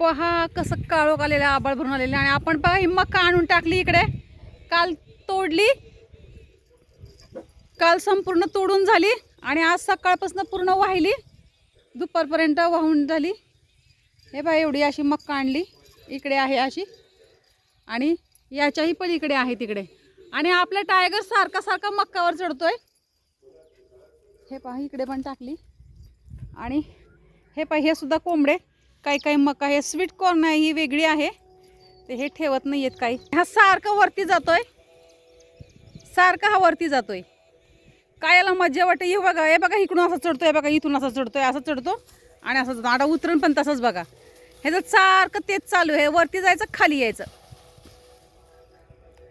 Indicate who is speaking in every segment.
Speaker 1: पहा कसं काळोख आलेलं आहे, आबाळ भरून आलेलं आणि आपण पहा ही मका आणून टाकली इकडे. काल तोडली. काल संपूर्ण तोडून झाली. आणि आज सकाळपासून पूर्ण वाहिली. दुपारपर्यंत वाहून झाली. हे बघा एवढी अशी मक्का आणली. इकडे आहे अशी. आणि याच्याही पण इकडे आहे तिकडे. आणि आपला टायगर सारखा सारखा मक्कावर चढतोय. हे पहा इकडे पण टाकली. आणि हे पहा हे सुद्धा कोंबडे. काही काही मका हे स्वीट कॉर्न आहे ही वेगळी आहे. ते हे ठेवत नाही आहेत काही. हा सारखं वरती जातोय. सारखा हा वरती जातोय. काय याला मज्जा वाटते. हे बघा हे बघा इकडून असं चढतोय बघा इथून असं चढतोय असं चढतो आणि असं जातो. आता उतरून पण तसंच बघा. ह्याचं सारखं तेच चालू आहे. वरती जायचं खाली यायचं.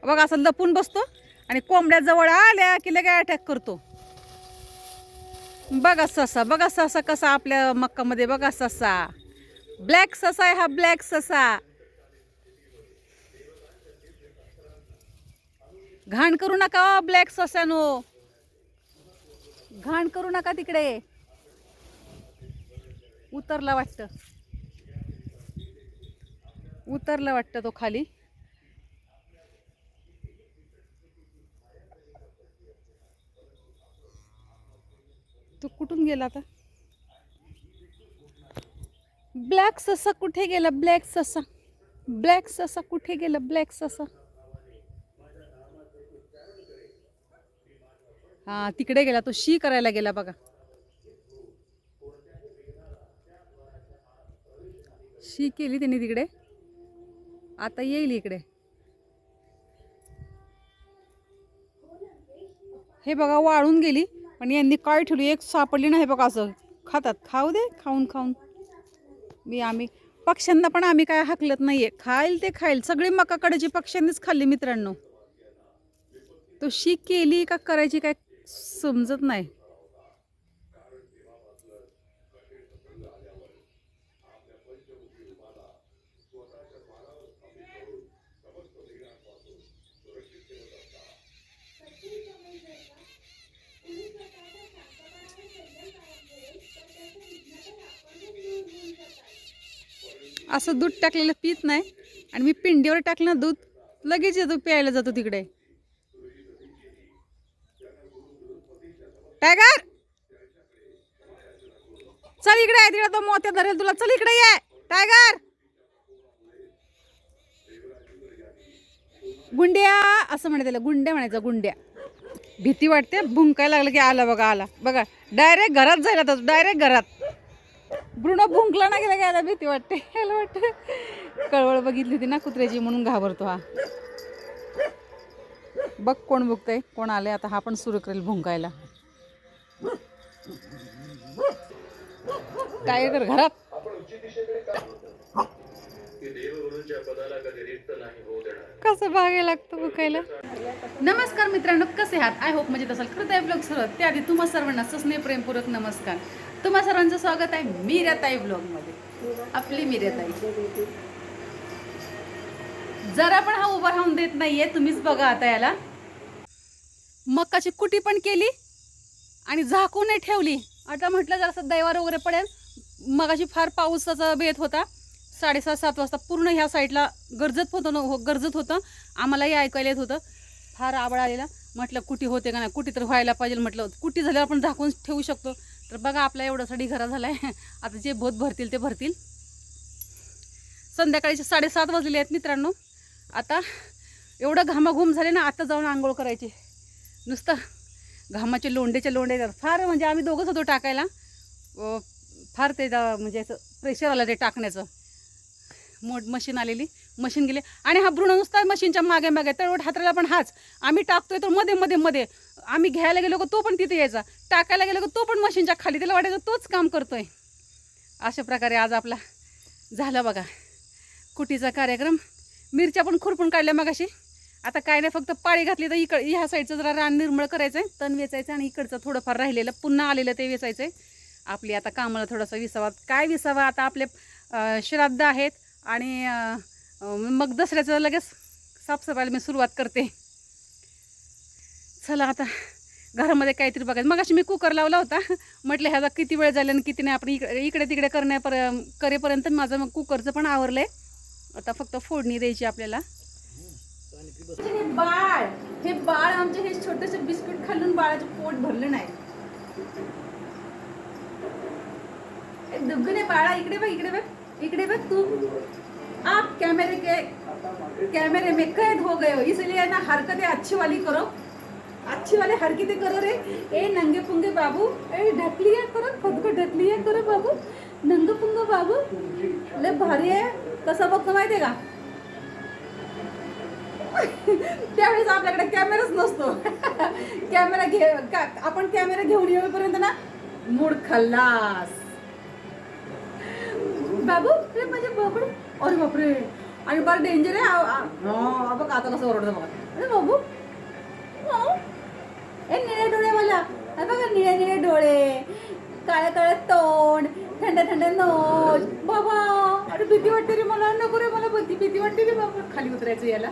Speaker 1: बघा असं लपून बसतो आणि कोंबड्या जवळ आल्या की लगे अटॅक करतो. बघा ससा बघा ससा कसा आपल्या मक्कामध्ये बघा ससा. ब्लॅक ससा आहे हा ब्लॅक ससा. घाण करू नका हो, ब्लॅक ससानो. घाण करू नका तिकडे. उतरला वाटतं. उतरला वाटतं तो खाली. तो कुठून गेला आता? ब्लॅक ससा कुठे गेला? ब्लॅक ससा. ब्लॅक ससा कुठे गेला? ब्लॅक ससा. हा तिकडे गेला. तो शी करायला गेला बघा. शी केली त्यांनी तिकडे. आता येईल इकडे. हे बघा वाळून गेली. पण यांनी काय ठेवली? एक सापडली नाही बघा असं. खातात. खाऊ दे खाऊन खाऊन. मी आम्ही पक्ष्यांना पण आम्ही काय हाकलत आहे खाईल ते खाईल. सगळी मकाकडची पक्ष्यांनीच खाल्ली मित्रांनो. तो शी केली का करायची काय समजत नाही. असं दूध टाकलेलं पित नाही. आणि मी पिंडीवर टाकलं ना दूध लगेच येतो प्यायला जातो तिकडे. टायगर! चल इकडे आहे तिकडे तो मोत्या धरेल तुला. चल इकडे ये. टायगर! गुंड्या असं म्हणे त्याला गुंड्या म्हणायचं गुंड्या. भीती वाटते भुंकायला लागलं की आला बघा आला. बघा डायरेक्ट घरात जायला तर डायरेक्ट घरात. भ्रूण भुंकला ना गेला घ्यायला भीती वाटते. याला वाटतं कळवळ बघितली होती ना कुत्र्याची म्हणून घाबरतो हा. बघ कोण भुंकतय कोण आले आता हा पण सुरू करेल भुंकायला. काय कर घरात? कसं भागायला लागतं भुकायला? नमस्कार मित्रांनो कसे आहात? आय होप म्हणजे तसाल खरं आहे ब्लॉग सर्व त्याआधी तुम्हा सर्वांना सस्ने प्रेमपूर्वक नमस्कार. तुम्हा सर्वांचं स्वागत आहे मीराताई ब्लॉगमध्ये आपली मीराताई. जरा पण हा उभा राहून देत नाहीये तुम्हीच बघा आता याला. मक्काची कुटी पण केली आणि झाकूनही ठेवली. आता म्हटलं जरासं दैवार वगैरे पडेल. मगाशी फार पावसाचा बेत होता. साडेसात सात वाजता पूर्ण ह्या साईडला गरजत होतं ना हो गरजत होतं. आम्हालाही ऐकायला येत होतं. फार आबळ आलेला. म्हटलं कुटी होते का नाही? कुटी तर व्हायला पाहिजे. म्हटलं कुटी झाल्यावर आपण झाकून ठेवू शकतो. तर बघा आपला एवढ्यासाठी घरा झाला आहे आता जे भोत भरतील ते भरतील. संध्याकाळीचे साडेसात वाजलेले आहेत मित्रांनो. आता एवढं घामाघूम झाले ना आता जाऊन आंघोळ करायची. नुसतं घामाचे लोंडेचे लोंडे फार म्हणजे आम्ही दोघंच होतो टाकायला. फार ते जा- म्हणजे असं प्रेशर आलं ते टाकण्याचं. मोठ मशीन आलेली मशीन गेले. आणि हा भ्रूण नुसता मशीनच्या मागे मागे तळवट हातराला पण हाच. आम्ही टाकतोय तर मध्ये मध्ये मध्ये. आम्ही घ्यायला गेलो का तो पण तिथे यायचा. टाकायला गेलो का तो पण मशीनच्या खाली. त्याला वाटायचं तोच काम करतोय. अशा प्रकारे आज आपला झाला बघा. कुटीचा कार्यक्रम. मिरच्या पण खुरपून काढल्या मगाशी. आता काय नाही फक्त पाळी घातली तर इकड ह्या साईडचं जरा रान निर्मळ करायचं आहे तण वेचायचं आणि इकडचं थोडंफार राहिलेलं पुन्हा आलेलं ते वेचायचं आहे आपली आता कामाला थोडासा विसावा. काय विसावा? आता आपले श्राद्ध आहेत. आणि मग दसऱ्याचं लगेच साफसफाईला मी सुरुवात करते. चला आता घरामध्ये काहीतरी बघायचं. मग अशी मी कुकर लावला होता. म्हटलं ह्याचा किती वेळ झाला आणि किती नाही. आपण इकडे इकडे तिकडे करण्यापर करेपर्यंत माझं मग कुकरचं पण आवरलं आहे आता फक्त फोडणी द्यायची आपल्याला. हे बाळ हे बाळ आमचे हे छोटेसे बिस्किट खालून बाळाचे पोट भरलं नाही. दुग्गने बाळा इकडे बघ इकडे बघ. इकडे बघ तू. आप कैमरे के कैमरे में कैद हो गए हो इसलिए ना हरकतें अच्छी वाली करो। अच्छी वाली हरकतें करो रे। ए नंगे पुंगे बाबू ए ढकलिया करो खुद को ढकलिया करो बाबू। नंगे पुंगे बाबू लय भारी आहे कसं बघतो माहितीये का? त्यावेळेस आपल्याकडे कॅमेराच नसतो. कॅमेरा घे आपण कॅमेरा घेऊन येऊपर्यंत ना मूड खल्लास. बाबू रे माझे बाबू. अरे बापरे. आणि बरं डेंजर आहे. बघ आता कसं ओरडतं बघा. अरे बाबू. हा. ए निळे डोळे मला. अरे बघा निळे निळे डोळे. काळे काळे तोंड थंड थंड नोज. बाबा अरे भीती वाटते रे मला. नको रे मला भीती भीती वाटते रे बाबा. खाली उतरायचं याला.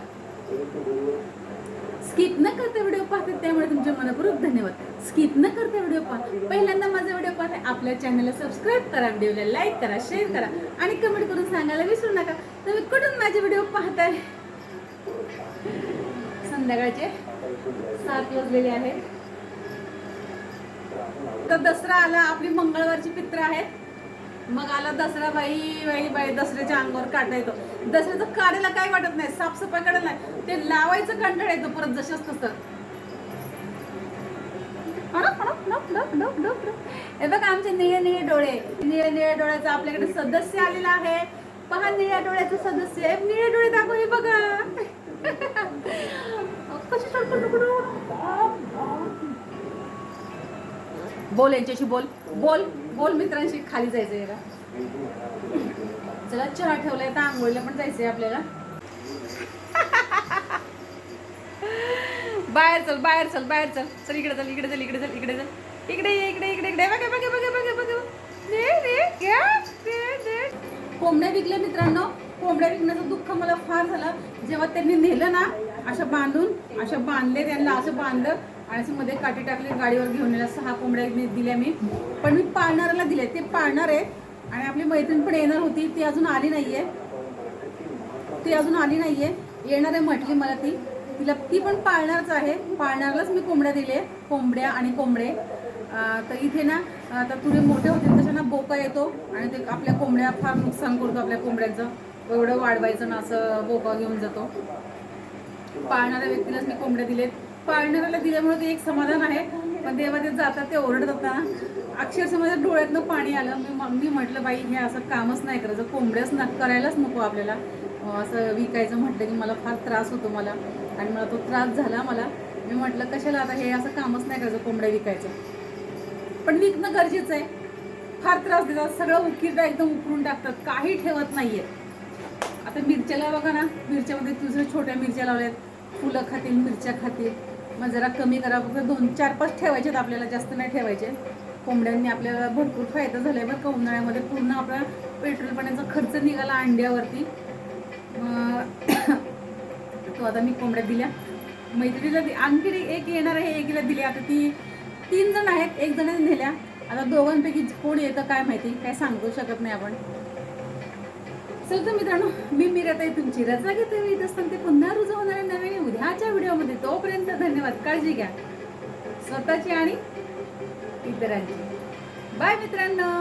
Speaker 1: स्किप न करता व्हिडिओ पाहतात त्यामुळे तुमचे मनपूर्वक धन्यवाद. स्किप न करता व्हिडिओ पाहा पहिल्यांदा माझा व्हिडिओ पाहता आपल्या चॅनलला सबस्क्राईब करा व्हिडिओला लाईक करा शेअर करा आणि कमेंट करून सांगायला विसरू नका. तुम्ही कुठून माझे व्हिडिओ पाहताय? संध्याकाळचे सात वाजलेले आहेत. तर दसरा आला आपली मंगळवारची पित्र आहेत. मग आला दसरा बाई बाई बाई दसऱ्याच्या अंगावर काटा येतो. दसऱ्याचं काढायला काय वाटत नाही साफसफाई काढायला नाही. ते लावायचं कंटाळ येतो परत जसंच तसं. हे बघा आमचे निळे निळे डोळे. निळे निळे डोळ्याचा आपल्याकडे सदस्य आलेला आहे. पहा निळ्या डोळ्याचं सदस्य. आहे निळे डोळे दाखव हे बघा. कशी बोल यांच्याशी बोल. बोल बोल मित्रांशी खाली जायचंय का चला चहा ठेवलाय तर आंघोळीला पण जायचंय आपल्याला. बाहेर चल बाहेर चल बाहेर चल. चल इकडे चल इकडे चल इकडे चल इकडे चल. इकडे ये इकडे इकडे इकडे. बघा बघा बघा बघा बघा. कोंबड्या विकल्या मित्रांनो. कोंबड्या विकण्याचं दुःख मला फार झालं. जेव्हा त्यांनी नेलं ना अशा बांधून अशा बांधले त्यांना असं बांधलं आणि असं मध्ये काठी टाकली गाडीवर घेऊन सहा कोंबड्या मी दिल्या मी. पण मी पाळणाऱ्याला दिले ते पाळणार आहे आणि आपली मैत्रीण पण येणार होती ती अजून आली नाहीये. ती अजून आली नाहीये. येणार आहे म्हटली मला ती. तिला ती पण पाळणारच आहे. पाळणारलाच मी कोंबड्या दिले. कोंबड्या आणि कोंबडे. तर इथे ना आता तुरे मोठे होते तशा ना बोका येतो आणि ते आपल्या कोंबड्या फार नुकसान करतो आपल्या कोंबड्यांचं. एवढं वाढवायचं ना असं बोका घेऊन जातो. पाळणाऱ्या व्यक्तीलाच मी कोंबड्या दिलेत. पाळणाऱ्याला दिल्यामुळे ते एक समाधान आहे. पण देवा ते जातात ते ओरडत होता अक्षरशः माझ्या डोळ्यातनं पाणी आलं. मी मम्मी म्हटलं बाई हे असं कामच नाही करायचं. कोंबड्याच न करायलाच नको आपल्याला. असं विकायचं म्हटलं की मला फार त्रास होतो मला. आणि मला तो त्रास झाला मला. मी म्हटलं कशाला आता हे असं कामच नाही करायचं कोंबड्या विकायचं. पण विकणं गरजेचं आहे. फार त्रास देतात. सगळं उकिरडा एकदम उकरून टाकतात. काही ठेवत नाहीये. आता मिरच्याला बघा ना. मिरच्यामध्ये दुसऱ्या छोट्या मिरच्या लावल्यात. फुलं खातील मिरच्या खातील. मग जरा कमी करा फक्त दोन चार पाच ठेवायचे आपल्याला जास्त नाही ठेवायचे. कोंबड्यांनी आपल्याला भरपूर फायदा झालाय बरं का उन्हाळ्यामध्ये पूर्ण आपला पेट्रोल पाण्याचा खर्च निघाला अंड्यावरती. तो आता मी कोंबड्या दिल्या. मैत्रिणीला दि- आणखी एक येणार आहे एकीला दिली. आता ती तीन जण आहेत एक जण नेल्या. आता दोघांपैकी कोण येतं काय माहिती काय सांगू शकत नाही आपण. चल तर मित्रांनो मी मिरत आहे तुमची रजा घेते मी. येत असताना ते पुन्हा रुजू होणाऱ्या नवीन उद्याच्या व्हिडिओमध्ये. तोपर्यंत धन्यवाद काळजी घ्या. स्वतःची आणि इतरांची. बाय मित्रांनो.